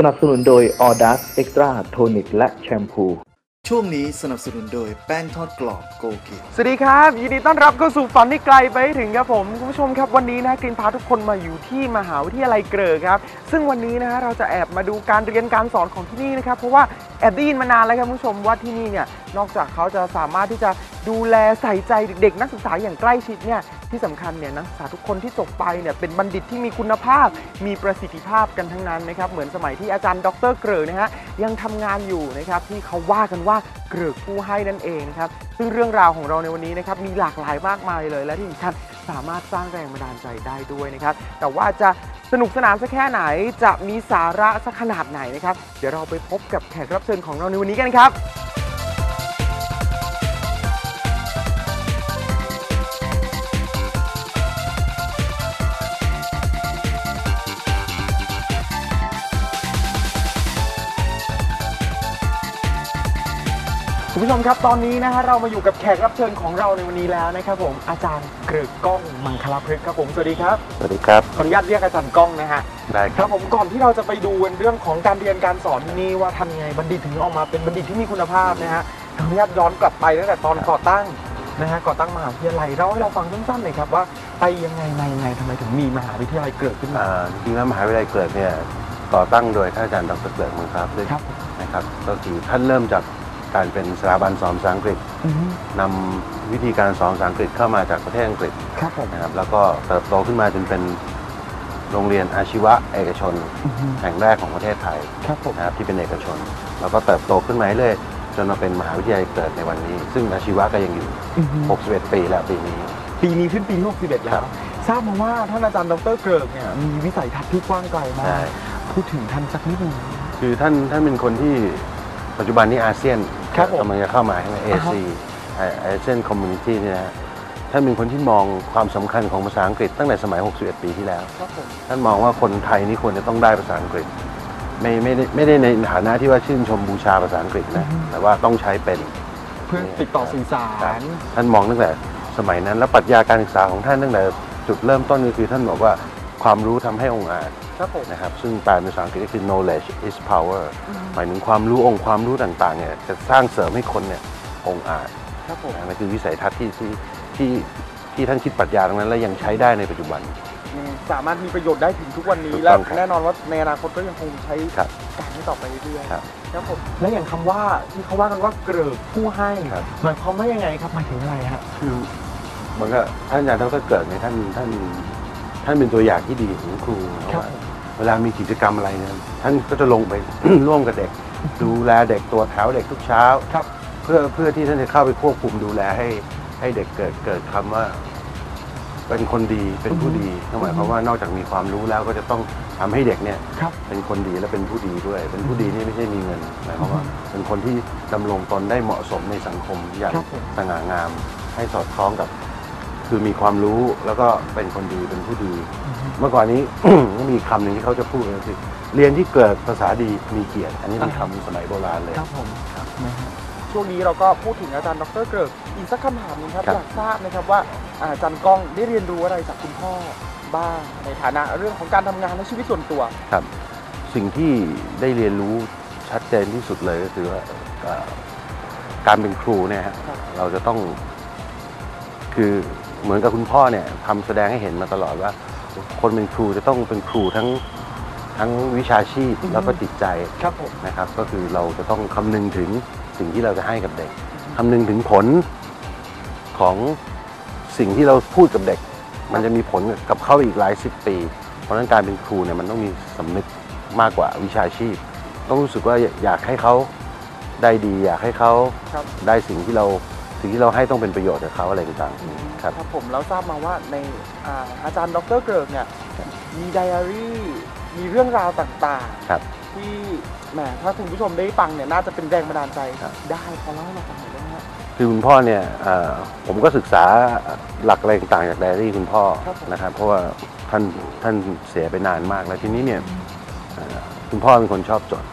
สนับสนุนโดย a u d a s Extra Tonic และแชมพู ช่วงนี้สนับสนุนโดยแป้งทอดกรอบโกกิสวัสดีครับ ยินดีต้อนรับเข้าสู่ฝันที่ไกลไปให้ถึงครับผม คุณผู้ชมครับวันนี้นะกรีนพาทุกคนมาอยู่ที่มหาวิทยาลัยเกริกครับ ซึ่งวันนี้นะฮะเราจะแอบมาดูการเรียนการสอนของที่นี่นะครับ เพราะว่า แอบได้ยินมานานแล้วครับคุณผู้ชมว่าที่นี่เนี่ยนอกจากเขาจะสามารถที่จะดูแลใส่ใจเด็กๆ นักศึกษาอย่างใกล้ชิดเนี่ยที่สำคัญเนี่ยนักศึกษาทุกคนที่จบไปเนี่ยเป็นบัณฑิตที่มีคุณภาพ มีประสิทธิภาพกันทั้งนั้นนะครับเหมือนสมัยที่อาจารย์ดรเกริกนะฮะยังทำงานอยู่นะครับที่เขาว่ากันว่าเกริกผู้ให้นั่นเองนะครับซึ่งเรื่องราวของเราในวันนี้นะครับมีหลากหลายมากมายเลย และที่สำคัญสามารถสร้างแรงบันดาลใจได้ด้วยนะครับแต่ว่าจะ สนุกสนานสักแค่ไหนจะมีสาระสักขนาดไหนนะครับ เดี๋ยวเราไปพบกับแขกรับเชิญของเราในวันนี้กันครับ คุณผู้ชมครับตอนนี้นะฮะเรามาอยู่กับแขกรับเชิญของเราในวันนี้แล้วนะครับผมอาจารย์เกริกก้องมังคลาพฤกษ์ครับผมสวัสดีครับสวัสดีครับขออนุญาตเรียกอาจารย์ก้องนะฮะได้ครับผมก่อนที่เราจะไปดูกันเรื่องของการเรียนการสอนที่นี่ว่าทำยังไงบัณฑิตถึงออกมาเป็นบัณฑิตที่มีคุณภาพนะฮะขออนุญาตย้อนกลับไปตั้งแต่ตอนก่อตั้งนะฮะก่อตั้งมหาวิทยาลัยเราให้เราฟังสั้นๆหน่อยครับว่าไปยังไงมายังไงทำไมถึงมีมหาวิทยาลัยเกิดขึ้นมา อ่าจริงๆแล้วมหาวิทยาลัยเกิดเนี่ยก่อตั้งโดยท่านอาจารย์ดรเกิดเมืองครับด้วยครับ นะครับ ก็คือท่านเริ่มจาก การเป็นสถาบันสอนภาษาอังกฤษอืมนำวิธีการสอนภาษาอังกฤษเข้ามาจากประเทศอังกฤษครับผมนะครับแล้วก็เติบโตขึ้นมาจนเป็นโรงเรียนอาชีวะเอกชนอืมแห่งแรกของประเทศไทย ครับผมนะครับที่เป็นเอกชน แล้วก็เติบโตขึ้นมาเรื่อยๆจนมาเป็นมหาวิทยาลัยเกิดในวันนี้ ซึ่งอาชีวะก็ยังอยู่ อืม61 ปีแล้วปีนี้ ปีนี้ขึ้นปีที่61แล้ครัว บ ทราบมาว่าท่านอาจารย์ดรเกริกเนี่ยมีวิสัยทัศน์ที่กว้างไกลมาใช่กพูดถึงท่านสักนิดหนึง คือท่านท่านเป็นคนที่ ปัจจุบันนี้อาเซียนครับผมกำลังจะเข้ามาใช่ไหมเออ่าฮะซีอาเซียนคอมมูนิตี้เนี่ยนะฮะท่านเป็นคนที่มองความสำคัญของภาษาอังกฤษตั้งแต่สมัย 61 ปีที่แล้วครับผมท่านมองว่าคนไทยนี่ควรจะต้องได้ภาษาอังกฤษ ไม่ไม่ได้ไม่ได้ในฐานะที่ว่าชื่นชมบูชาภาษาอังกฤษนะ แต่ว่าต้องใช้เป็น เพื่อติดต่อสื่อสาร ท่านมองตั้งแต่สมัยนั้น แล้วปรัชญาการศึกษาของท่านตั้งแต่จุดเริ่มต้นก็คือท่านบอกว่า ความรู้ทำให้องค์อาจครับผมนะครับซึ่งแปลเป็นภาษาอังกฤษก็คือ knowledge is power หมายถึงความรู้องค์ความรู้ต่างๆเนี่ยจะสร้างเสริมให้คนเนี่ยองค์อาจครับผมนะนั่นคือวิสัยทัศน์ที่ที่ที่ที่ท่านคิดปรัชญาตรงนั้นและยังใช้ได้ในปัจจุบัน สามารถมีประโยชน์ได้ถึงทุกวันนี้ถูกและต้องครับแน่นอนว่าในอนาคตก็ยังคงใช้ครับการนี้ต่อไปเรื่อยๆครับครับผมและอย่างคำว่าที่เขาว่ากันว่าเกริกผู้ให้ครับหมายความว่ายังไงครับหมายถึงอะไรฮะคือมันก็ท่านอาจารย์ดรเกิดเนี่ยท่านท่าน ท่านเป็นตัวอย่างที่ดีของครูเพราะว่าเวลามีกิจกรรมอะไรเนี่ยท่านก็จะลงไป ร่วมกับเด็ก ดูแลเด็กตัวแถวเด็กทุกเช้า ครับ เพื่อเพื่อที่ท่านจะเข้าไปควบคุมดูแลให้ให้เด็กเกิดเกิดคำว่า เป็นคนดีเป็นผู้ดีนั่นหมายความว่านอกจากมีความรู้แล้วก็จะต้องทำให้เด็กเนี่ยครับ เป็นคนดีและเป็นผู้ดีด้วย เป็นผู้ดีนี่ไม่ใช่มีเงินหมายความว่า เป็นคนที่ดำรงตนได้เหมาะสมในสังคมอย่างครับผม สง่างาม ให้สอดคล้องกับ คือมีความรู้แล้วก็เป็นคนดีเป็นผู้ดี เมื่อก่อนนี้ก็มีคำหนึ่งที่เขาจะพูดก็คือเรียนที่เกิดภาษาดีมีเกียรติ อันนี้เป็นคำสมัยโบราณเลย ครับผมนะฮะช่วงนี้เราก็พูดถึงอาจารย์ดรเกริกอีกสักคำถามหนึงครับครับ อยากทราบนะครับว่าอาจารย์ก้องได้เรียนรู้อะไรจากคุณพ่อบ้างในฐานะเรื่องของการทำงานและชีวิตส่วนตัว ครับ สิ่งที่ได้เรียนรู้ชัดเจนที่สุดเลยก็คือว่าเอ่อการเป็นครูเนี่ยฮะครับ เราจะต้องคือ เหมือนกับคุณพ่อเนี่ยทำแสดงให้เห็นมาตลอดว่า คนเป็นครูจะต้องเป็นครูทั้งทั้งวิชาชีพแล้วก็จิตใจครับผมนะครับ ก็คือเราจะต้องคำนึงถึงสิ่งที่เราจะให้กับเด็กคำนึงถึงผลของสิ่งที่เราพูดกับเด็ก มันจะมีผลกับเขาอีกหลายสิบปี เพราะฉะนั้นการเป็นครูเนี่ยมันต้องมีสำนึกมากกว่าวิชาชีพ ต้องรู้สึกว่าอยากให้เขาได้ดี อยากให้เขาครับได้สิ่งที่เราสิ่งที่เราให้ต้องเป็นประโยชน์กับเขาอะไรต่างๆ ครับครับผมแล้วทราบมาว่าในอาอาจารย์ดรเกริกเนี่ยมีไดอารี่มีเรื่องราวต่างครับ ๆ ที่แหมถ้าคุณผู้ชมได้ฟังเนี่ยน่าจะเป็นแรงบันดาลใจครับ ได้พอเล่าให้เราฟังหน่อยได้ไหมฮะคือคุณพ่อเนี่ยเอ่อผมก็ศึกษาหลักอะไรต่างๆจากไดอารี่คุณพ่อครับผมนะครับ เพราะว่าท่านท่านเสียไปนานมากแล้วทีนี้เนี่ยเอ่อคุณพ่อเป็นคนชอบจด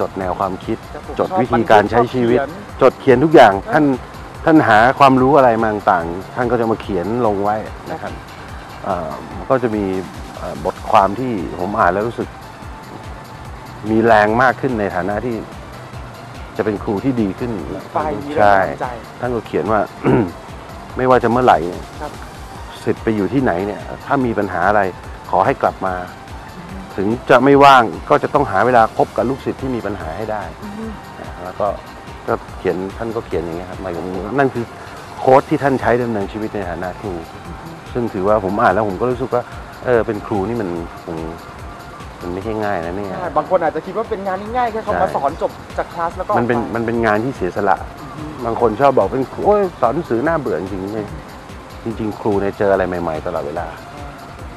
จดแนวความคิด ครับผมจดชอบวิธีการใช้ชีวิตชอบเขียน จดเขียนทุกอย่างท่าน ท่านหาความรู้อะไรมาต่างๆท่านก็จะมาเขียนลงไว้นะครับเอ่อก็จะมีเอ่อบทความที่ผมอ่านแล้วรู้สึก มีแรงมากขึ้นในฐานะที่ จะเป็นครูที่ดีขึ้นไฟมีแรงใช่บันดาลใจท่านก็เขียนว่า ไม่ว่าจะเมื่อไหร่เนี่ยครับสิทธิ์ไปอยู่ที่ไหนเนี่ย ถ้ามีปัญหาอะไรขอให้กลับมา ถึงจะไม่ว่างก็จะต้องหาเวลาพบกับลูกศิษย์ที่มีปัญหาให้ได้นะแล้วก็ ก็เขียนท่านก็เขียนอย่างเงี้ยครับหมายถึงนั่นคือโค้ดที่ท่านใช้ดำเนินชีวิตในฐานะครู ซึ่งถือว่าผมอ่านแล้วผมก็รู้สึกว่าเออเป็นครูนี่มันคงมันไม่ใช่ง่ายนะเนี่ย ใช่บางคนอาจจะคิดว่าเป็นงานง่ายๆแค่เขาใช่มาสอนจบจากคลาสแล้วก็มันเป็นออกไมันเป็นงานที่เสียสละ บางคนชอบบอกเป็นครูโอ้ยสอนหนังสือหน้าเบื่อจริงๆไม่จริง ๆ ครูเนี่ยเจออะไรใหม่ ๆ ตลอดเวลา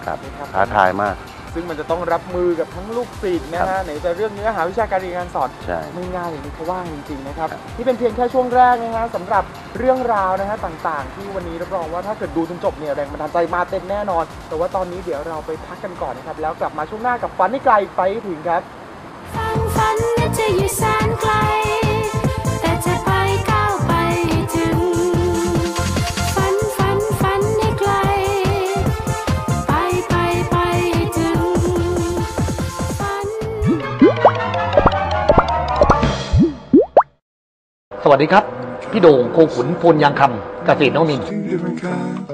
ครับครับท้าทายมาก ซึ่งมันจะต้องรับมือกับทั้งลูกศิษย์นะครัฮะบไหนจะเรื่องเนื้อหาวิชาการเรียนการสอนใช่ ไม่ง่ายอย่างที่เขาว่าจริงๆนะครับครับนี่เป็นเพียงแค่ช่วงแรกนะฮะสำหรับเรื่องราวนะฮะต่างๆ ที่วันนี้รับรองว่าถ้าเกิดดูจนจบเนี่ยแรงบันดาลใจมาเต็มแน่นอน แต่ว่าตอนนี้เดี๋ยวเราไปพักกันก่อนนะครับแล้วกลับมาช่วงหน้ากับฝันให้ไกลไปให้ถึงครับฝันฝันนั้นจะอยู่แสนไกล วัสดีครับ พี่โด่งโคขุนพลยางคำเกษตรนวมินทร์ two different kinds.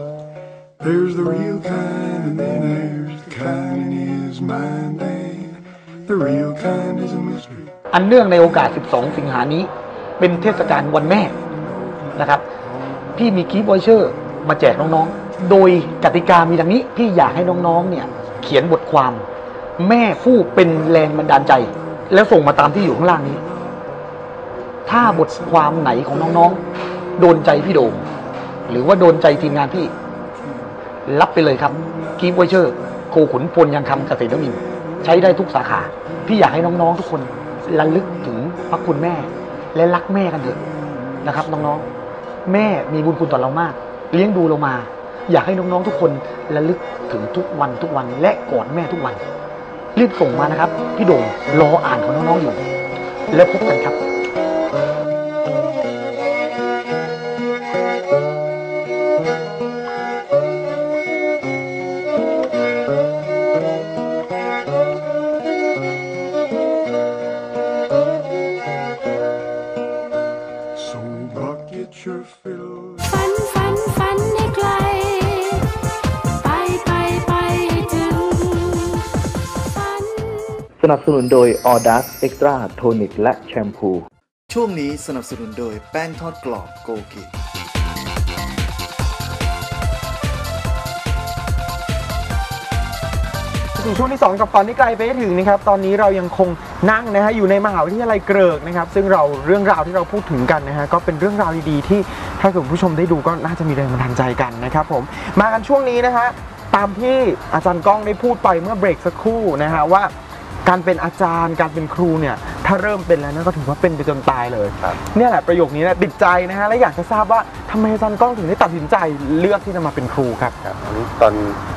There's the real kind, and then there's the kind in his mind. And the real kind is a mystery. อันเนื่องในโอกาส 12 สิงหานี้ เป็นเทศกาลวันแม่นะครับ พี่มีกิฟต์วอเชอร์มาแจกน้องๆ โดยกติกามีดังนี้ พี่อยากให้น้องๆ เนี่ย เขียนบทความ แม่ผู้เป็นแรงบันดาลใจ แล้วส่งมาตามที่อยู่ข้างล่างนี้ ถ้าบทความไหนของน้องๆ โดนใจพี่โด่งหรือว่าโดนใจทีมงานพี่ รับไปเลยครับกิฟต์วเชอร์โคขุนพลยังคำเกษตรนวมิน ใช้ได้ทุกสาขา พี่อยากให้น้องๆทุกคนระลึกถึงพระคุณแม่ และรักแม่กันเถอะนะครับ น้องๆ แม่มีบุญคุณต่อเรามาก เลี้ยงดูเรามา อยากให้น้องๆทุกคนระลึกถึงทุกวันทุกวัน และกอดแม่ทุกวัน รีบส่งมานะครับ พี่โด่งรออ่านของน้องๆอยู่ แล้วพบกันครับ นับสนุนโดย a u d a s Extra Tonic และแชมพู ช่วงนี้สนับสนุนโดยแป้งทอดกรอบโกกิถึงช่วงที่2กับฝันที่ไกลไปให้ถึงนะครับตอนนี้เรายังคงนั่งนะฮะอยู่ในมหาวิทยาลัยเกริกนะครับซึ่งเราเรื่องราวที่เราพูดถึงกันนะฮะก็เป็นเรื่องราวดีๆที่ถ้าเกิดคุณผู้ชมได้ดูก็น่าจะมีแรงบันดาลใจกันนะครับผมมากันช่วงนี้นะฮะตามที่อาจารย์ก้องได้พูดไปเมื่อเบรกสักครู่นะฮะว่า การเป็นอาจารย์ การเป็นครูเนี่ย ถ้าเริ่มเป็นแล้วนั่นก็ถือว่าเป็นไปจนตายเลยครับ เนี่ยแหละประโยคนี้นะติดใจนะฮะและอยากจะทราบว่าทำไมอาจารย์ก้องถึงได้ตัดสินใจเลือกที่จะมาเป็นครูครับ ครับอันนี้ตอน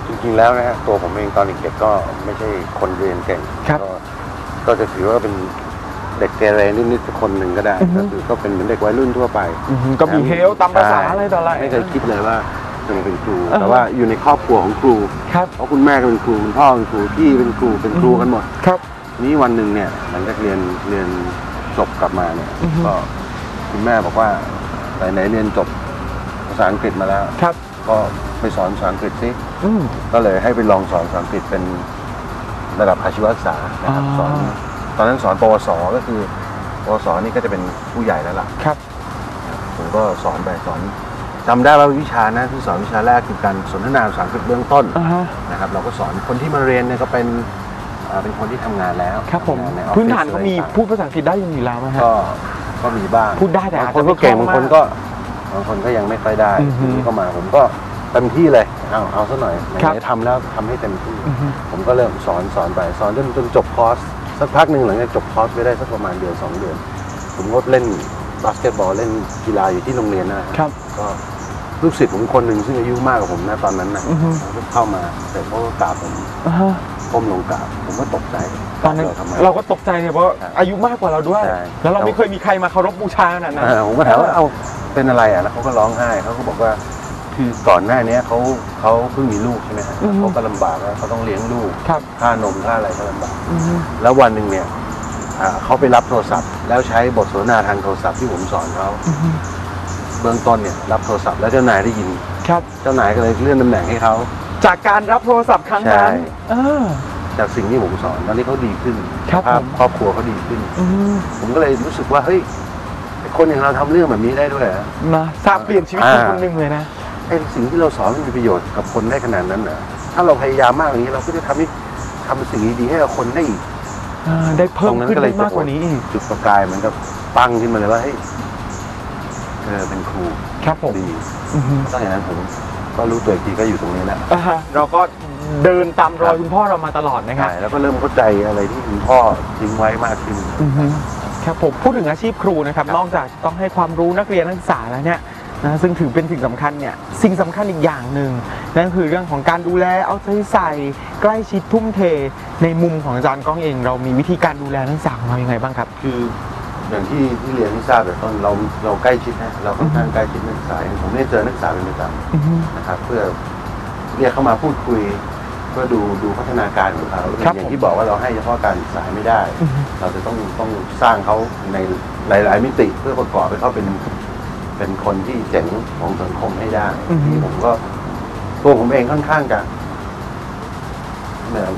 จริงๆแล้วนะฮะตัวผมเองตอนเด็กๆก็ไม่ใช่คนเรียนเก่งครับก็ก็จะถือว่าเป็นเด็กเกเรนิดๆคนหนึ่งก็ได้อือฮึ ก็คือก็เป็นเหมือนเด็กวัยรุ่นทั่วไปอือฮึก็มีเฮลตามภาษาอะไรต่ออะไร ไม่เคยคิดเลยว่า จะมาเป็นครูอ่าฮะแต่ว่าอยู่ในครอบครัวของครู ครับ เพราะคุณแม่ก็เป็นครูคุณพ่อเป็นครูพี่เป็นครูเป็นครูกันหมด ครับ นี้วันหนึ่งเนี่ยหลังจากเรียนเรียนจบกลับมาเนี่ยอือฮึ ก็คุณแม่บอกว่าไหนๆเรียนจบภาษาอังกฤษมาแล้ว ครับ ก็ไปสอนภาษาอังกฤษสิ อืม ก็เลยให้ไปลองสอนภาษาอังกฤษเป็นระดับอาชีวศึกษานะครับอ๋อ สอนตอนนั้นสอนปวสก็คือปวสนี่ก็จะเป็นผู้ใหญ่แล้วล่ะ ครับ ผมก็สอนไปสอน จำได้ว่าวิชานะที่สอนวิชาแรกคือการสนทนาภาษาอังกฤษเบื้องต้นอ่าฮะ นะครับเราก็สอนคนที่มาเรียนเนี่ยก็เป็นเอ่อเป็นคนที่ทำงานแล้วครับผม ทำงใออฟฟิศพื้นฐานเขามีอะไรต่งๆพูดภาษาอังกฤษได้อยู่แล้วไหมฮะ ก็ก็มีบ้างพูดได้แต่อาบาจงคนจะไม่ก็เก่งคล่องบางคนมากก็บางคนก็ยังไม่ค่อยได้อือฮึทีนี้ก็มาผมก็เต็มที่เลยเอาเอาซะหน่อยไหครับนๆทำแล้วทำให้เต็มที่ อือฮึ ผมก็เริ่มสอนสอนไปสอนจนจนจบคอร์สสักพักหนึ่งหลังจากจบคอร์สไปได้สักประมาณเดือนสองเดือน ผมก็เล่นบาสเกตบอลเล่นกีฬาอยู่ที่โรงเรียนนะฮะ ครับ ก็ ลูกศิษย์ผมคนหนึ่งซึ่งอายุมากกว่าผมนะตอนนั้นนะอือฮึเขาก็เข้ามาแต่เขาก็กราบผมอ่าฮะก้มลงกราบผมก็ตกใจตอนนั้นกราบทำไม เราก็ตกใจเนี่ยเพราะใช่อายุมากกว่าเราด้วย ใช่ แล้วเราไม่เคยมีใครมาเคารพบูชาขนาดนั้น เออผมก็ถามว่าเอาเป็นอะไรอะแล้วเขาก็ร้องไห้เขาก็บอกว่าคือก่อนหน้านี้เขาเขาเพิ่งมีลูกใช่ไหมฮะอือฮึ เขาก็ลำบากแล้วเขาต้องเลี้ยงลูกครับค่านมค่าอะไรก็ลำบาก อือฮึแล้ววันหนึ่งเนี่ยอ่าเขาไปรับโทรศัพท์ แล้วใช้บทสนทนาทางโทรศัพท์ที่ผมสอนเขาอือฮึ เบื้องต้นเนี่ยรับโทรศัพท์แล้วเจ้านายได้ยิน ครับ เจ้านายก็เลยเลื่อนตำแหน่งให้เขาจากการรับโทรศัพท์ครั้งนั้นใช่เออจากสิ่งที่ผมสอนตอนนี้เขาดีขึ้นครับสภาพผมครอบครัวเขาดีขึ้นอืมผมก็เลยรู้สึกว่าเฮ้ยไอ้คนอย่างเราทำเรื่องแบบนี้ได้ด้วยเหรอมาทราบเปลี่ยนชีวิตอ่าคนคนหนึ่งเลยนะไอ้สิ่งที่เราสอนมันมีประโยชน์กับคนได้ขนาดนั้นเหรอถ้าเราพยายามมากอย่างนี้เราก็จะทำให้ทำสิ่งดีๆให้กับคนได้อีกอ่าได้เพิ่มตรงนั้นขึ้นก็เลยได้มากกว่านี้อีกจุดประกายเหมือนกับปังขึ้นมาเลยว่าเฮ้ย เธอเป็นครูครับผมดีอือฮึ ตั้งอย่างนั้นผมก็รู้ตัวอีกทีก็อยู่ตรงนี้แล้วอ่าฮะเราก็เดินตามรอยคุณพ่อเรามาตลอดนะครับ ใช่แล้วก็เริ่มเข้าใจอะไรที่คุณพ่อทิ้งไว้มากขึ้น อือฮึครับผมพูดถึงอาชีพครูนะครับนอกจากต้องให้ความรู้นักเรียนนักศึกษาแล้วเนี่ยนะซึ่งถือเป็นสิ่งสำคัญเนี่ยสิ่งสำคัญอีกอย่างหนึ่งนั่นคือเรื่องของการดูแลเอาใจใส่ใกล้ชิดทุ่มเท ในมุมของอาจารย์ก้องเอง เรามีวิธีการดูแลนักศึกษาของเรายังไงบ้างครับ คือ อย่างที่ที่เรียนที่ทราบแต่ต้นเราเราใกล้ชิดนะเราค่อนข้างใกล้ชิดนักศึกษาผมเนี่ยเจอนักศึกษาเป็นประจอือฮึำนะครับ เพื่อเรียกเข้ามาพูดคุยเพื่อดูดูพัฒนาการของเขาครับอย่างที่บอกว่าเราให้เฉพาะการศึกษาไม่ได้อือฮึเราจะต้องต้องสร้างเขาในหลาย ๆ มิติเพื่อประกอบให้เขาเป็นเป็นคนที่เจ๋งของสังคมให้ได้อือฮึที่ผมก็ตัวผมเองค่อนข้างจะเหมือน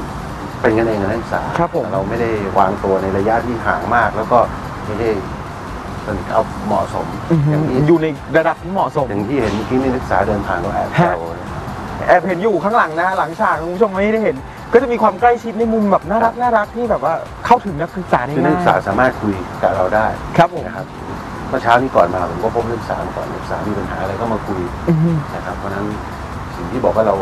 เป็นกันเองกับนักศึกษาครับผมแต่เราไม่ได้วางตัวในระยะที่ห่างมาก แล้วก็ ไม่ได้สนิทเอาเหมาะสมอือฮึอย่างที่อยู่ในระดับที่เหมาะสมอย่างที่เห็นเมื่อกี้นี่นักศึกษาเดินผ่านก็แอบแซวแอบเห็นอยู่ข้างหลังนะ หลังฉากคุณผู้ชมไม่ได้เห็น ก็จะมีความใกล้ชิดในมุมแบบน่ารักน่ารักที่แบบว่าเข้าถึงนักศึกษาได้คือนักง่าศึกษายสามารถคุยกับเราได้ครับผมนะครับเมื่อเช้านี้ก่อนมาผมก็พบนักศึกษาก่อนนักศึกษามีปัญหาอะไรก็มาคุยอือฮึนะครับเพราะฉะนั้นสิ่งที่บอกว่าเรา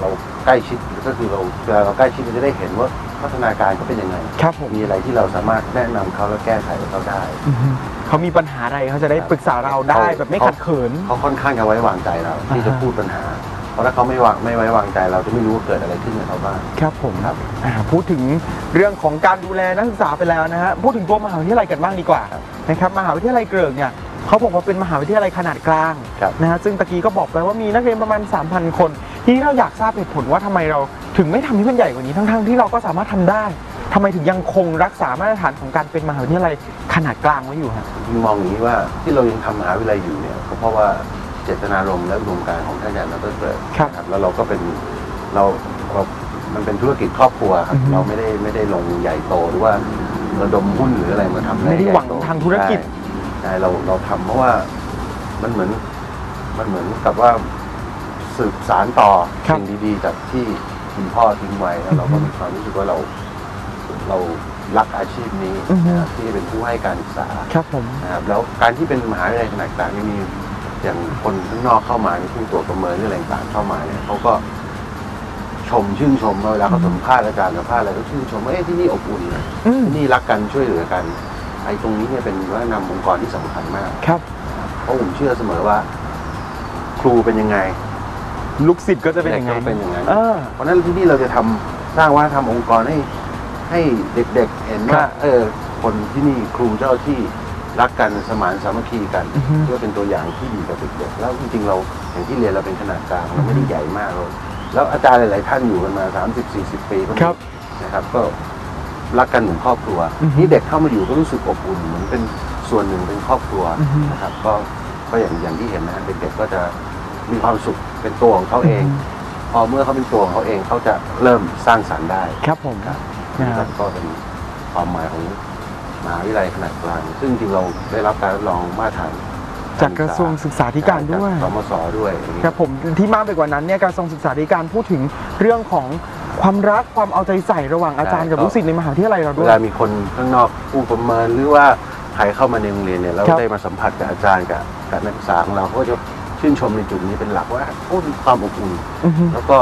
เราใกล้ชิดก็คือเราเวลาเราใกล้ชิดเราจะได้เห็นว่า พัฒนาการเขาเป็นยังไงครับผมมีอะไรที่เราสามารถแนะนำเขาและแก้ไขให้เขาได้อือฮึเขามีปัญหาอะไรเขาจะได้ปรึกษาเราได้เขาแบบไม่ขัดเขิน เขาค่อนข้างจะไว้วางใจเราที่จะอ่าฮะพูดปัญหา เพราะถ้าเขาไม่วางไม่ไว้วางใจเราจะไม่รู้ว่าเกิดอะไรขึ้นกับเขาบ้าง ครับผมครับ อ่าพูดถึงเรื่องของการดูแลนักศึกษาไปแล้วนะฮะพูดถึงตัวมหาวิทยาลัยกันบ้างดีกว่านะครับมหาวิทยาลัยเกริกเนี่ยเขาบอกว่าเป็นมหาวิทยาลัยขนาดกลางครับ นะฮะซึ่งตะกี้ก็บอกไปว่ามีนักเรียนประมาณ 3,000 คน ทีนี้เราอยากทราบเหตุผลว่าทำไมเราถึงไม่ทำให้มันใหญ่กว่านี้ทั้งๆที่เราก็สามารถทำได้ทำไมถึงยังคงรักษามาตรฐานของการเป็นมหาวิทยาลัยขนาดกลางไว้อยู่ฮะที่มองอย่างนี้ว่าที่เรายังทำมหาวิทยาลัยอยู่เนี่ยก็เพราะว่าเจตนารมณ์และอุดมการณ์ของท่านอาจารย์ดรเกิดครับนะครับแล้วเราก็เป็นเราเรามันเป็นธุรกิจครอบครัวครับอือฮึเราไม่ได้ไม่ได้ลงใหญ่โตหรือว่าระดมหุ้นหรืออะไรมาทำอะรไม่ได้หวังใญ่โตทางธุรกิจใช่ใช่เราเราทำเพราะว่ามันเหมือนมันเหมือนกับว่า สืบสารต่อครับ สิ่งดีๆ จากที่คุณพ่อทิ้งไว้แล้วเราก็มีความรู้สึกว่าเราเรารักอาชีพนี้อือฮึนะครับที่เป็นผู้ให้การศึกษา ครับผม นะครับแล้วการที่เป็นมหาวิทยาลัยขนาดกลางนี่มีอย่างคนข้างนอกเข้ามาในผู้ตรวจประเมินหรืออะไรต่างๆเข้ามาเนี่ยเขาก็ชมชื่นชมเวลาเขาสัมภาษณ์อาจารย์สัมภาษณ์อะไรก็ชื่นชมว่าเอ้ที่นี่อบอุ่นนะอืมที่นี่รักกันช่วยเหลือกันไอ้ตรงนี้เนี่ยเป็นวัฒนธรรมองค์กรที่สำคัญมากครับ เพราะผมเชื่อเสมอว่า ครูเป็นยังไง ลูกศิษย์ก็จะเป็นอย่างด็กนั้ก็นเป็นอย่างนั้น เออ เพราะฉะนั้นที่นี่เราจะทำสร้างวัฒนธรรมองค์กรให้ให้เด็กๆ เห็นครัว่าบเออคนที่นี่ครูเจ้าที่รักกันสมานสามัคคีกันอือฮึเพื่อเป็นตัวอย่างที่ดีกับเด็กๆแล้วจริงๆเราอย่างที่เรียนเราเป็นขนาดกลางเราไม่ได้ใหญ่มากเราแล้วอาจารย์หลายๆท่านอยู่กันมา 30-40 ปีก็มีครับนะครับ ก็รักกันเหมือนครอบครัวอือฮึนี่เด็กเข้ามาอยู่ก็รู้สึกอบอุ่นเหมือนเป็นส่วนหนึ่งเป็นครอบครัวอือฮึ นะครับ ก็ก็อย่างอย่างที่เห็นนะฮะเด็กๆก็จะ มีความสุขเป็นตัวของเขาเอง พอเมื่อเขาเป็นตัวของเขาเองเขาจะเริ่มสร้างสรรค์ได้ครับผมครับนะนี่คก็รับก็เป็นความหมายของมหาวิทยาลัยขนาดกลาง ซึ่งจริงๆเราได้รับการรับรองมาตรฐานจากกระทรวงศึกษาธิการด้วยจสมศด้วยอย่างเงี้ยครับผมที่มากไปกว่านั้นเนี่ยกระทรวงศึกษาธิการพูดถึงเรื่องของความรักความเอาใจใส่ระหว่างอาจารย์กับลูกศิษย์ในมหาวิทยาลัยเราเวด้วยลามีคนข้างนอกผู้ประเมินหรือว่าใครเข้ามาในโรงเรียนเนี่ยเราครับได้มาสัมผัสกับอาจารย์กับกับนักศึกษาของเราเขาก็จะ ชื่นชมในจุดนี้เป็นหลักว่าโอ้มีความอบอุ่นอือฮึ แล้วก็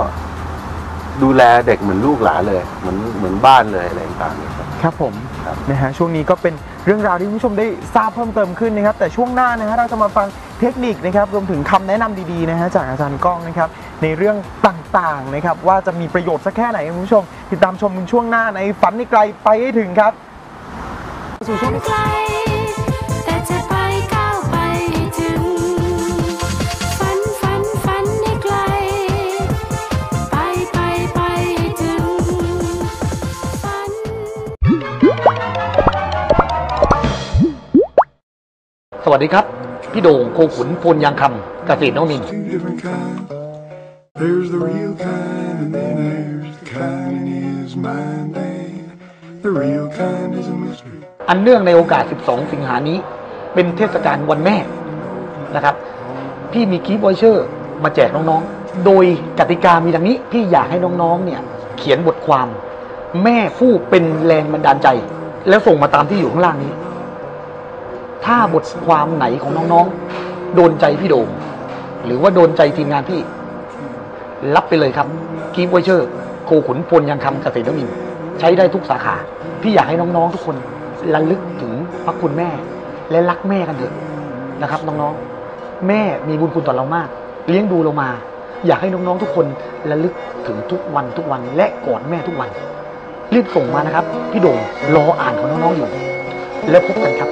ดูแลเด็กเหมือนลูกหลานเลย เหมือนเหมือนบ้านเลยอะไรต่างๆเนี่ยครับ ครับผมครับ นะฮะช่วงนี้ก็เป็นเรื่องราวที่คุณผู้ชมได้ทราบเพิ่มเติมขึ้นนะครับ แต่ช่วงหน้านะฮะเราจะมาฟังเทคนิคนะครับรวมถึงคำแนะนำดีๆนะฮะจากอาจารย์ก้องนะครับ ในเรื่องต่างๆนะครับ ว่าจะมีประโยชน์สักแค่ไหนคุณผู้ชม ติดตามชมกันช่วงหน้าในฝันในไกลไปให้ถึงครับ สู่ช่วง ไกล สวัสดีครับ พี่โด่งโคขุนพลยางคำเกษตรนวมินทร์ two different kinds. There's the real kind, and then there's the kind in his mind. And the real kind is a mystery. อันเนื่องในโอกาส 12 สิงหานี้ เป็นเทศกาลวันแม่นะครับ พี่มีกิฟต์วอยเชอร์มาแจกน้องๆ โดยกติกามีดังนี้ พี่อยากให้น้องๆ เนี่ย เขียนบทความ แม่ผู้เป็นแรงบันดาลใจ แล้วส่งมาตามที่อยู่ข้างล่างนี้ ถ้าบทความไหนของน้องๆ โดนใจพี่โดม หรือว่าโดนใจทีมงานพี่ รับไปเลยครับกิฟต์วเชอร์โคขุนพลยังคำเกษตรนวมิน ใช้ได้ทุกสาขา พี่อยากให้น้องๆทุกคนระลึกถึงพระคุณแม่ และรักแม่กันเถอะนะครับน้องๆ แม่มีบุญคุณต่อเรามาก เลี้ยงดูเรามา อยากให้น้องๆทุกคนระลึกถึงทุกวันทุกวันและกอดแม่ทุกวันรีบส่งมานะครับ พี่โด่งรออ่านของน้องๆอยู่ แล้วพบกันครับ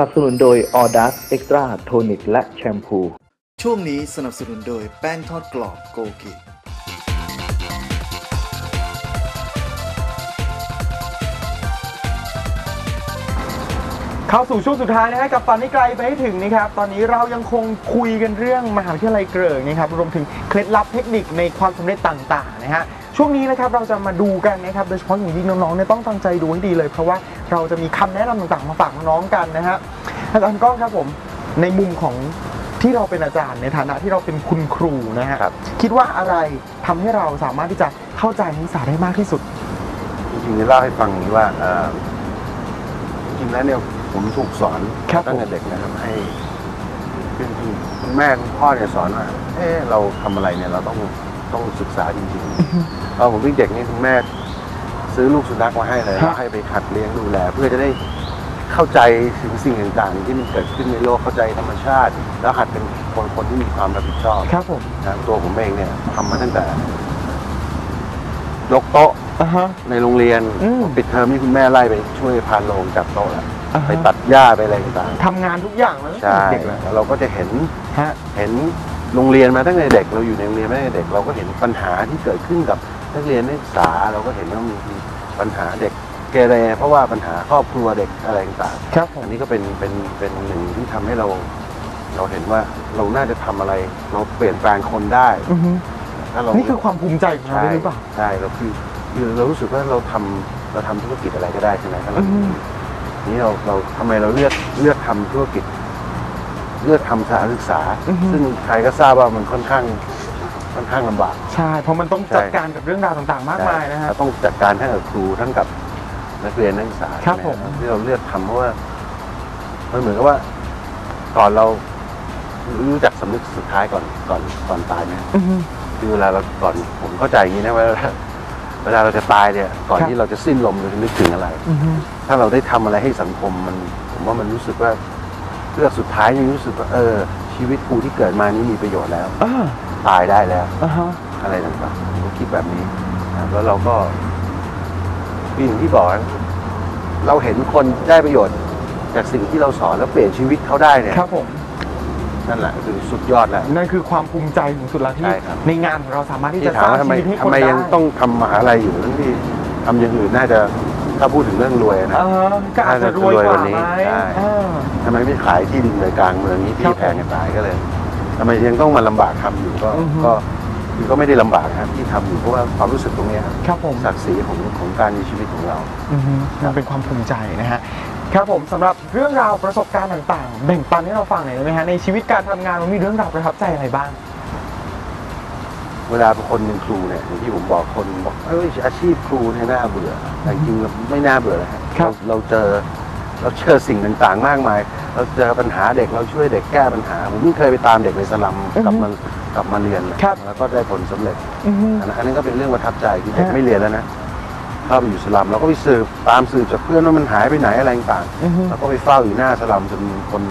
นับสนุนโดย a u d a s Extra Tonic และแชมพู ช่วงนี้สนับสนุนโดยแป้งทอดกรอบโกกิเข้าสู่ช่วงสุดท้ายนะฮะกับฝันให้ไกลไปให้ถึงนะครับ ตอนนี้เรายังคงคุยกันเรื่องมหาวิทยาลัยเกริกนะครับรวมถึงเคล็ดลับเทคนิคในความสำเร็จต่างๆนะฮะช่วงนี้นะครับเราจะมาดูกันนะครับโดยเฉพาะอย่างยิ่งน้องๆเนี่ยต้องตั้งใจดูให้ดีเลยเพราะว่า เราจะมีคำแนะนำต่างๆมาฝากน้องๆกันนะฮะอาจารย์ก้องครับผมในมุมของที่เราเป็นอาจารย์ในฐานะที่เราเป็นคุณครูนะฮะครับคิดว่าอะไรทำให้เราสามารถที่จะเข้าใจนักศึกษาได้มากที่สุดจริงๆจะเล่าให้ฟังอย่างนี้ว่าเอ่อจริงๆแล้วเนี่ยผมถูกสอนครับตั้งแต่เด็กนะครับให้ขึ้นที่คุณแม่คุณพ่อเนี่ยสอนว่าเออเราทำอะไรเนี่ยเราต้องต้องศึกษาจริงๆตอนผมเป็นเด็กนี่คุณแม่ ซื้อลูกสุนัขมาให้เลยครับแล้วให้ไปหัดเลี้ยงดูแล เพื่อจะได้เข้าใจถึงสิ่งต่างๆ ที่มันเกิดขึ้นในโลกเข้าใจธรรมชาติ แล้วหัดเป็นคนคนที่มีความรับผิดชอบครับผมนะตัวผมเองเนี่ยทำมาตั้งแต่ยกโต๊ะอ่าฮะ ในโรงเรียนอืมปิดเทอมนี่คุณแม่ไล่ไปช่วยพานโรงจับโต๊ะแล้วอ่าฮะ ไปตัดหญ้าไปอะไรต่างทำงานทุกอย่างแล้วๆใช่เด็กแล้วแล้วเราก็จะเห็น ฮะ เห็นโรงเรียนมาตั้งแต่เด็กเราอยู่ในโรงเรียนมาตั้งแต่เด็กเราก็เห็นปัญหาที่เกิดขึ้นกับ นักเรียนนักศึกษาเราก็เห็นว่ามีปัญหาเด็กเกเรเพราะว่าปัญหาครอบครัวเด็กอะไรต่างครับผๆมอันนี้ก็เป็นเป็นเป็นหนึ่งที่ทำให้เรา เราเห็นว่าเราน่าจะทำอะไร เราเปลี่ยนแปลงคนได้อือฮึถ้าเรานี่คือความภูมิใจของเราใช่ด้วยหรือเปล่า ใช่เราคือคือเรารู้สึกว่าเราทำเราทำธุรกิจอะไรก็ได้ใช่ไหมถ้าเราอืมนี่เราเราทำไมเราเลือกเลือกทำธุรกิจ เลือกทำสถานศึกษาซึ่งใครก็ทราบว่ามันค่อนข้าง ค่อนข้างลำบาก ใช่เพราะมันต้องใช่จัดการกับเรื่องราวต่างๆ มากมายนะฮะ เราต้องจัดการทั้งกับครูทั้งกับนักเรียนนักศึกษาครับใช่ไหผมที่เราเลือกทำเพราะว่ามันเหมือนกับว่า ก่อนเรารู้จักสำนึกสุดท้ายก่อนก่อนก่อนตายไหมอือฮึ คือเวลาเราก่อนผมเข้าใจอย่างนี้นะเวลาเวลาเราจะตายเนี่ย ก่อนครับ ที่เราจะสิ้นลมเราจะนึกถึงอะไร อือฮึ ถ้าเราได้ทำอะไรให้สังคมมัน ผมว่ามันรู้สึกว่าเลือกสุดท้ายยังรู้สึกว่าเออ ชีวิตกูที่เกิดมานี้มีประโยชน์แล้ว อ่า ตายได้แล้ว อ่าฮะอะไรต่างๆผมคิดแบบนี้นะครับแล้วเราก็ปีหนึ่งที่บอกนะเราเห็นคนได้ประโยชน์ จากสิ่งที่เราสอนแล้วเปลี่ยนชีวิตเขาได้เนี่ยครับผม นั่นแหละคือสุดยอดแล้ว นั่นคือความภูมิใจสูงสุดแล้วที่ ใช่ครับ ในงานของเราสามารถที่ที่จะสถามร้างว่าทำไมชีวิตให้คทำนไมได้ยังต้องทำมหาลัยอยู่ทั้งที่ทำอย่างอื่นน่าจะถ้าพูดถึงเรื่องรวยนะ เออก็อาจจะรวยกว่าไหมใช่ เออ ทำไมไม่ขายที่ดินเลยกลางเมืองนี้ครัที่บแพงกันตายก็เลย ทำไมยังต้องมาลำบากทำอยู่ก็อือฮึ ก็คือก็ไม่ได้ลำบากครับที่ทำอยู่เพราะว่าความรู้สึกตรงเนี้ยครับครับผมศักดิ์ศรีของของการมีชีวิตของเรา อือฮึมันเป็นความภูมิใจนะฮะครับผมสำหรับเรื่องราวประสบการณ์ต่างๆ แบ่งปันให้เราฟังหน่อยได้ไหมฮะในชีวิตการทำงานมันมีเรื่องราวประทับใจอะไรบ้าง เวลาคนเป็นครูเนี่ยอย่างที่ผมบอกคนบอกเอ้ยอาชีพครูเนี่ยน่าเบื่อแต่จริงๆไม่น่าเบื่อเลยครับครับ เราเราเจอ เราเจอสิ่งต่างๆ มากมาย เราเจอปัญหาเด็กเราช่วยเด็กแก้ปัญหา ผมเพิ่งเคยไปตามเด็กในสลัมกลับมากลับมาเรียนครับแล้วก็ได้ผลสำเร็จอือฮึอันนั้นอันนั้นก็เป็นเรื่องประทับใจที่เด็กฮะไม่เรียนแล้วนะเข้าไปอยู่สลัมเราก็ไปสืบตามสืบจากเพื่อนว่ามันหายไปไหนอะไรต่างอือฮึๆเราก็ไปเฝ้าอยู่หน้าสลัมจนคน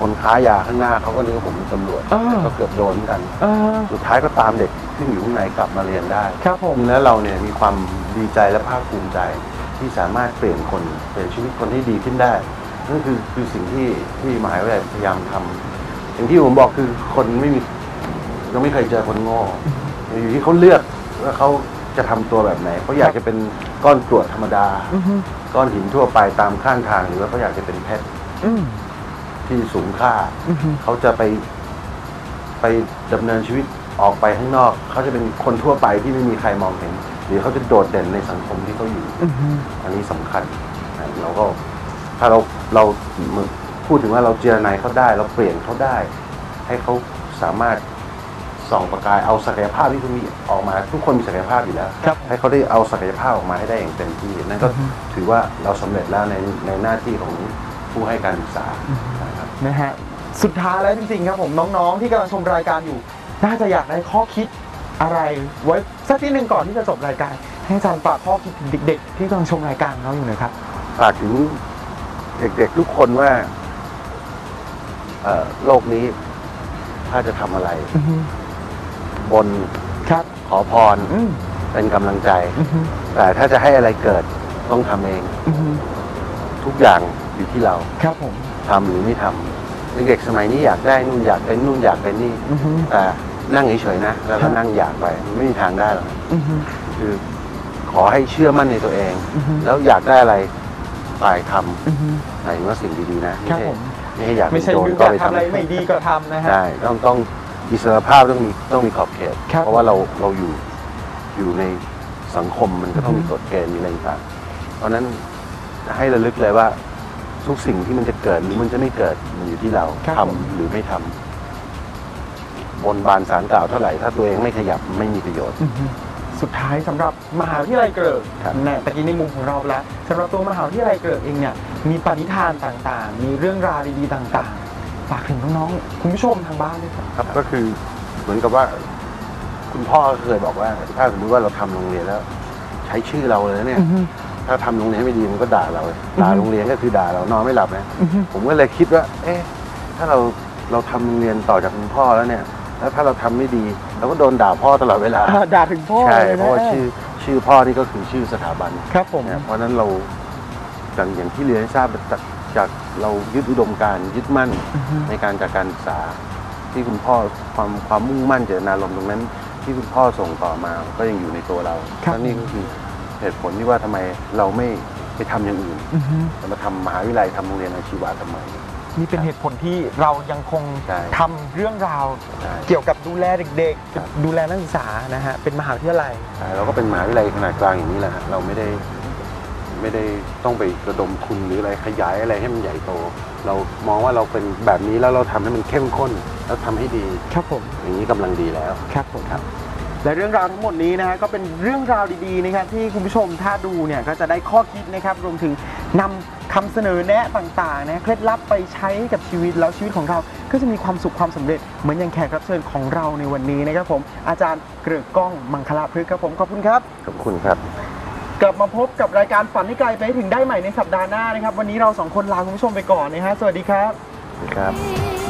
คนค้ายาข้างหน้าเขาก็นึกว่าผมเป็นตำรวจอ่าก็เกือบโดนเหมือนกันเออสุดท้ายก็ตามเด็กที่อยู่ข้างในกลับมาเรียนได้ครับผมแล้วเราเนี่ยมีความดีใจและภาคภูมิใจ ที่สามารถเปลี่ยนคนเปลี่ยนชีวิตคนให้ดีขึ้นได้นั่นคือคือสิ่งที่ที่มหาวิทยาลัยพยายามทำอย่างที่ผมบอกคือคนไม่มีเราไม่เคยเจอคนโง่อยู่ที่เขาเลือกว่าเขาจะทำตัวแบบไหนเขาอยากจะเป็นก้อนกรวดธรรมดาอือฮึก้อนหินทั่วไปตามข้างทางหรือว่าเขาอยากจะเป็นเพชรอืมที่สูงค่าอือฮึเขาจะไปไปดำเนินชีวิตออกไปข้างนอก เขาจะเป็นคนทั่วไปที่ไม่มีใครมองเห็น หรือเขาจะโดดเด่นในสังคมที่เขาอยู่อือฮึอันนี้สำคัญนะเราก็ถ้าเราเราพูดถึงว่าเราเจรนายเขาได้ เราเปลี่ยนเขาได้ ให้เขาสามารถส่องประกายเอาศักยภาพที่เขามีออกมา ทุกคนมีศักยภาพอยู่แล้วครับให้เขาได้เอาศักยภาพออกมาให้ได้อย่างเต็มที่นั่นก็ถือว่าเราสำเร็จแล้วในในหน้าที่ของผู้ให้การศึกษานะครับนะฮะสุดท้ายแล้วจริงๆครับผมน้องๆ ที่กำลังชมรายการอยู่ น่าจะอยากได้ข้อคิด อะไรไว้สักทีหนึ่งก่อนที่จะจบรายการ ให้อาจารย์ฝากข้อคิดถึงเด็ก ๆ ที่กำลังชมรายการเราอยู่หน่อยครับ ฝากถึงเด็กๆทุกคนว่าเอ่อโลกนี้ ถ้าจะทำอะไร อือฮึบนครับขอพรอืมเป็นกำลังใจ อือฮึแต่ถ้าจะให้อะไรเกิดต้องทำเอง อือฮึทุกอย่างอยู่ที่เราครับผมทำหรือไม่ทำเด็กๆสมัยนี้อยากได้นู่นอยากเป็นนู่นอยากเป็นนี่ อือฮึแต่ นั่งเฉยๆนะ แล้วครัก็บนั่งอยากไปมันไม่มีทางได้หรอกอือฮึคือขอให้เชื่อมั่นในตัวเองอือฮึแล้วอยากได้อะไรตายทำอือฮึหมายถึงว่าสิ่งดีๆนะไม่ครับใช่ผมไม่ใช่อยากเป็ไม่นใช่โจรนึกก็อยากไปทำทำอะไรไม่ดีก็ทำนะฮะใช่ต้องต้องอิสรภาพต้องมีต้องมีขอบเขตครับเพราะว่าเราเราอยู่อยู่ในสังคมมันก็ต้องมีกฎเกณฑ์มีอะไรต่างเพราะฉะนั้นให้ระลึกเลยว่าทุกสิ่งที่มันจะเกิดหรือมันจะไม่เกิดมันอยู่ที่เราครับทำผมหรือไม่ทำ บนบานสารกล่าวเท่าไหร่ ถ้าตัวเองไม่ขยับไม่มีประโยชน์อือฮึสุดท้ายสำหรับมหาวิทยาลัยเกริกครับนะตะกี้ในมุมของเราแล้วสำหรับตัวมหาวิทยาลัยเกริกเองเนี่ยมีปณิธานต่างๆ มีเรื่องราวดีๆต่างๆ ฝากถึงน้องๆคุณผู้ชมทางบ้านด้วยครับ ครับก็คือเหมือนกับว่า คุณพ่อเคยบอกว่า ถ้าสมมติว่าเราทำโรงเรียนแล้ว ใช้ชื่อเราเลยนะเนี่ยอือฮึถ้าทำโรงเรียนไม่ดีมันก็ด่าเราอือฮึด่าโรงเรียนก็คือด่าเรานอนไม่หลับนะอือฮึผมก็เลยคิดว่า เอ๊ะ ถ้าเราเราทำโรงเรียนต่อจากคุณพ่อแล้วเนี่ย แล้วถ้าเราทำไม่ดีเราก็โดนด่าพ่อตลอดเวลาอ่าด่าถึงพ่อใช่เลยเพนะราะว่าชื่อชื่อพ่อนี่ก็คือชื่อสถาบันครับผมนะเพราะฉะนั้นเราอย่างอย่างที่เรียนให้ทราบจากจากเรายึดอุดมการณ์ยึดมั่นอือฮึในการจัดการศึกษา ที่คุณพ่อความความมุ่งมั่นเจตนารมณ์ตรงนั้น ที่คุณพ่อส่งต่อมาก็ยังอยู่ในตัวเราครับและนี่ก็คือเหตุผลที่ว่าทำไมเราไม่ไปทำอย่างอื่นอือฮึเรามาทำมหาวิทยาลัยทำโรงเรียนอาชีวะทำไม นี่เป็นเหตุผลที่เรายังคงใช่ทำเรื่องราวใช่ เกี่ยวกับดูแลเด็กครับๆดูแลนักศึกษานะฮะเป็นมหาวิทยาลัย ใช่เราก็เป็นมหาวิทยาลัยขนาดกลางอย่างนี้แหละฮะเราไม่ได้ไม่ได้ต้องไประดมทุนหรืออะไรขยายอะไรให้มันใหญ่โต เรามองว่าเราเป็นแบบนี้แล้วเราทำให้มันเข้มข้น แล้วทำให้ดีครับผม อย่างนี้กำลังดีแล้ว ครับผมครับ และเรื่องราวทั้งหมดนี้นะฮะก็เป็นเรื่องราวดีๆนะครับที่คุณผู้ชมถ้าดูเนี่ยก็จะได้ข้อคิดนะครับรวมถึงนำ คำเสนอแนะต่างๆนะเคล็ดลับไปใช้กับชีวิตแล้วชีวิตของเราก็จะมีความสุขความสำเร็จเหมือนอย่างแขกรับเชิญของเราในวันนี้นะครับผมอาจารย์เกลือกก้องมังคลาพฤกษ์ครับผมขอบคุณครับขอบคุณครับ กลับมาพบกับรายการฝันให้ไกลไปถึงได้ใหม่ในสัปดาห์หน้านะครับ วันนี้เราสองคนลาคุณผู้ชมไปก่อนนะฮะสวัสดีครับสวัสดีครับ